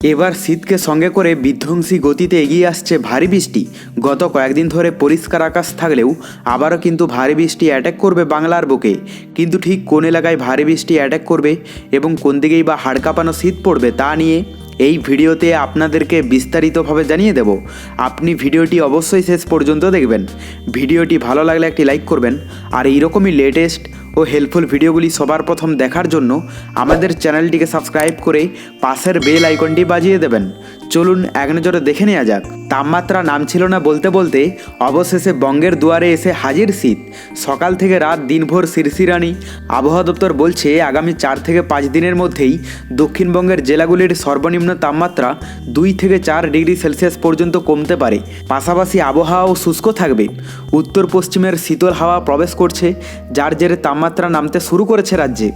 এবার শীতকে সঙ্গে করে বিধ্বংসী গতিতে এগিয়ে আসছে ভারী বৃষ্টি। গত কয়েকদিন ধরে পরিষ্কার আকাশ থাকলেও আবারও কিন্তু ভারী বৃষ্টি অ্যাটাক করবে বাংলার বুকে। কিন্তু ঠিক কোন এলাকায় ভারী বৃষ্টি অ্যাটাক করবে এবং কোন দিকেই বা হাড় কাঁপানো শীত পড়বে তা নিয়ে এই ভিডিওতে আপনাদেরকে বিস্তারিতভাবে জানিয়ে দেব। আপনি ভিডিওটি অবশ্যই শেষ পর্যন্ত দেখবেন। ভিডিওটি ভালো লাগলে একটি লাইক করবেন। আর এইরকমই লেটেস্ট ও হেল্পফুল ভিডিওগুলি সবার প্রথম দেখার জন্য আমাদের চ্যানেলটিকে সাবস্ক্রাইব করে পাশের বেল আইকনটি বাজিয়ে দেবেন। চলুন এক নজরে দেখে নেওয়া যাক। তাপমাত্রা নামছিল না বলতে বলতে অবশেষে বঙ্গের দুয়ারে এসে হাজির শীত। সকাল থেকে রাত দিনভর শিরশিরানি। আবহাওয়া দপ্তর বলছে, আগামী চার থেকে পাঁচ দিনের মধ্যেই দক্ষিণবঙ্গের জেলাগুলির সর্বনিম্ন তাপমাত্রা দুই থেকে চার ডিগ্রি সেলসিয়াস পর্যন্ত কমতে পারে। পাশাপাশি আবহাওয়াও শুষ্ক থাকবে। উত্তর পশ্চিমের শীতল হাওয়া প্রবেশ করছে, যার জেরে তাপমাত্রা নামতে শুরু করেছে রাজ্যে।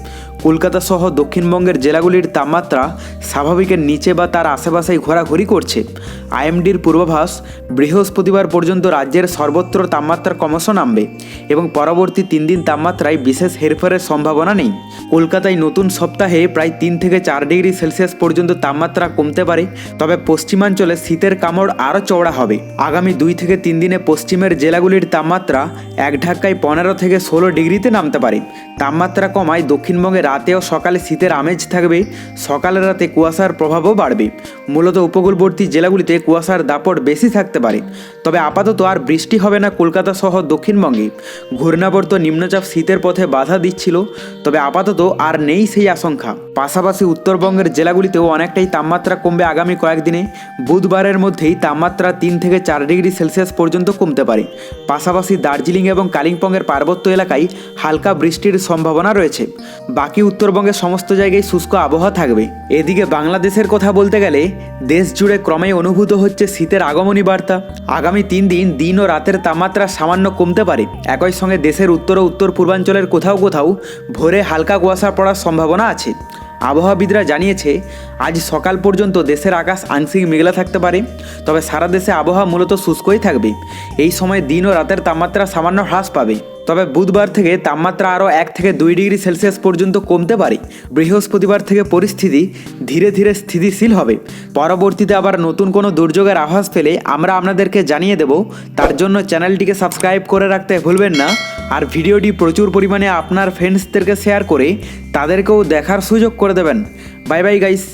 কলকাতা সহ দক্ষিণবঙ্গের জেলাগুলির তাপমাত্রা স্বাভাবিকের নিচে বা তার আশেপাশেই ঘোরাঘুরি করছে। আইএমডির পূর্বাভাস, বৃহস্পতিবার পর্যন্ত রাজ্যের সর্বত্র তাপমাত্রা ক্রমশ নামবে এবং পরবর্তী তিন দিন তাপমাত্রায় বিশেষ হেরফেরের সম্ভাবনা নেই। কলকাতায় নতুন সপ্তাহে প্রায় তিন থেকে চার ডিগ্রি সেলসিয়াস পর্যন্ত তাপমাত্রা কমতে পারে, তবে পশ্চিমাঞ্চলে শীতের কামড় আরও চওড়া হবে। আগামী দুই থেকে তিন দিনে পশ্চিমের জেলাগুলির তাপমাত্রা এক ঢাকায় পনেরো থেকে ষোলো ডিগ্রিতে নামতে পারে। তাপমাত্রা কমায় দক্ষিণবঙ্গে রাতে ও সকালে শীতের আমেজ থাকবে। সকালে রাতে কুয়াশার প্রভাবও বাড়বে। মূলত উপকূলবর্তী জেলাগুলিতে কুয়াশার দাপট বেশি থাকতে পারে। তবে আপাতত আর বৃষ্টি হবে না কলকাতা সহ দক্ষিণবঙ্গে। ঘূর্ণাবর্ত নিম্নচাপ শীতের পথে বাধা দিচ্ছিল, তবে আপাতত আর নেই সেই আশঙ্কা। পাশাপাশি উত্তরবঙ্গের জেলাগুলিতেও অনেকটাই তাপমাত্রা কমবে আগামী কয়েকদিনে। বুধবারের মধ্যেই তাপমাত্রা তিন থেকে চার ডিগ্রি সেলসিয়াস পর্যন্ত কমতে পারে। পাশাপাশি দার্জিলিং এবং কালিম্পংয়ের পার্বত্য এলাকায় হালকা বৃষ্টির সম্ভাবনা রয়েছে। বাকি উত্তরবঙ্গের সমস্ত জায়গায় শুষ্ক আবহাওয়া থাকবে। এদিকে বাংলাদেশের কথা বলতে গেলে, দেশ জুড়ে ক্রমেই অনুভূত হচ্ছে শীতের আগমনী বার্তা। আগামী তিন দিন দিন ও রাতের তাপমাত্রা সামান্য কমতে পারে। একই সঙ্গে দেশের উত্তর ও উত্তর পূর্বাঞ্চলের কোথাও কোথাও ভোরে হালকা কুয়াশা পড়ার সম্ভাবনা আছে। আবহাওয়াবিদরা জানিয়েছে, আজ সকাল পর্যন্ত দেশের আকাশ আংশিক মেঘলা থাকতে পারে, তবে সারা দেশে আবহাওয়া মূলত শুষ্কই থাকবে। এই সময় দিন ও রাতের তাপমাত্রা সামান্য হ্রাস পাবে। তবে বুধবার থেকে তাপমাত্রা আরও এক থেকে দুই ডিগ্রি সেলসিয়াস পর্যন্ত কমতে পারে। বৃহস্পতিবার থেকে পরিস্থিতি ধীরে ধীরে স্থিতিশীল হবে। পরবর্তীতে আবার নতুন কোনো দুর্যোগের আভাস পেলে আমরা আপনাদেরকে জানিয়ে দেব। তার জন্য চ্যানেলটিকে সাবস্ক্রাইব করে রাখতে ভুলবেন না। আর ভিডিওটি প্রচুর পরিমাণে আপনার ফ্রেন্ডসদেরকে শেয়ার করে তাদেরকেও দেখার সুযোগ করে দেবেন। Bye bye guys